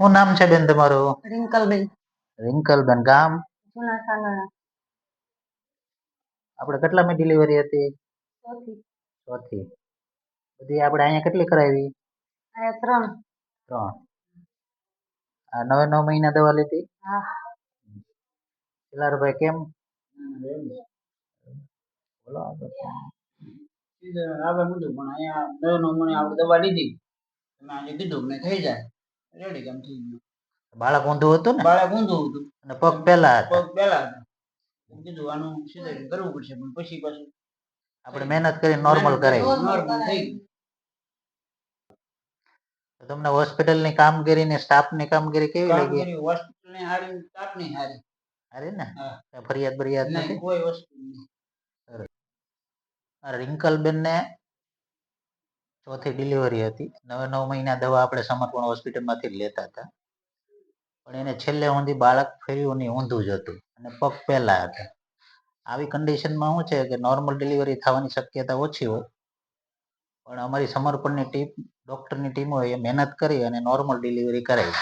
શું નામ છે બેન તમારું? રિંકલબેન. રિંકલબેન ગામ? જૂના સાંગણા. આપણે કેટલામી ડિલિવરી હતી? ચોથી. ચોથી. બધી આપણે અહીંયા કેટલી કરાવી? અહીંયા ત્રણ. ત્રણ. આ નવે નવ મહિના દવા લીધી? હા. ભાઈ કેમ? બોલો. આવે બધું પણ અહીંયા નવે નવ મને આપણે દવા લીધી. તમે આજે કીધું મેં થઈ જાય. રેડી કામ થઈ ગયું. બાળક ઊંધું હતું ને? બાળક ઊંધું હતું. અને પગ પહેલા હતા. પગ પહેલા હતા. કીધું આનું સિઝેરિયન કરવું પડશે પણ પછી પાછું આપણે મહેનત કરી નોર્મલ કરાવી. નોર્મલ થઈ તમને હોસ્પિટલની કામગીરી ને સ્ટાફની કામગીરી કેવી લાગી? કર્યું હોસ્પિટલ ને હારી સ્ટાફની હારી. સારી ને. ફરિયાદ બરિયાદ નથી? કોઈ વસ્તુ નહીં રિંકલ રિંકલબેન ને ચોથી ડિલિવરી હતી. નવે નવ મહિના દવા આપણે સમર્પણ હોસ્પિટલમાંથી લેતા હતા. પણ એને છેલ્લે ઊંધી બાળક ફેર્યું નહીં ઊંધું જ હતું અને પગ પહેલા હતા. આવી કન્ડિશનમાં શું છે કે નોર્મલ ડિલિવરી થવાની શક્યતા ઓછી હોય. પણ અમારી સમર્પણની ટીમ ડૉક્ટરની ટીમોએ મહેનત કરી અને નોર્મલ ડિલિવરી કરાવી.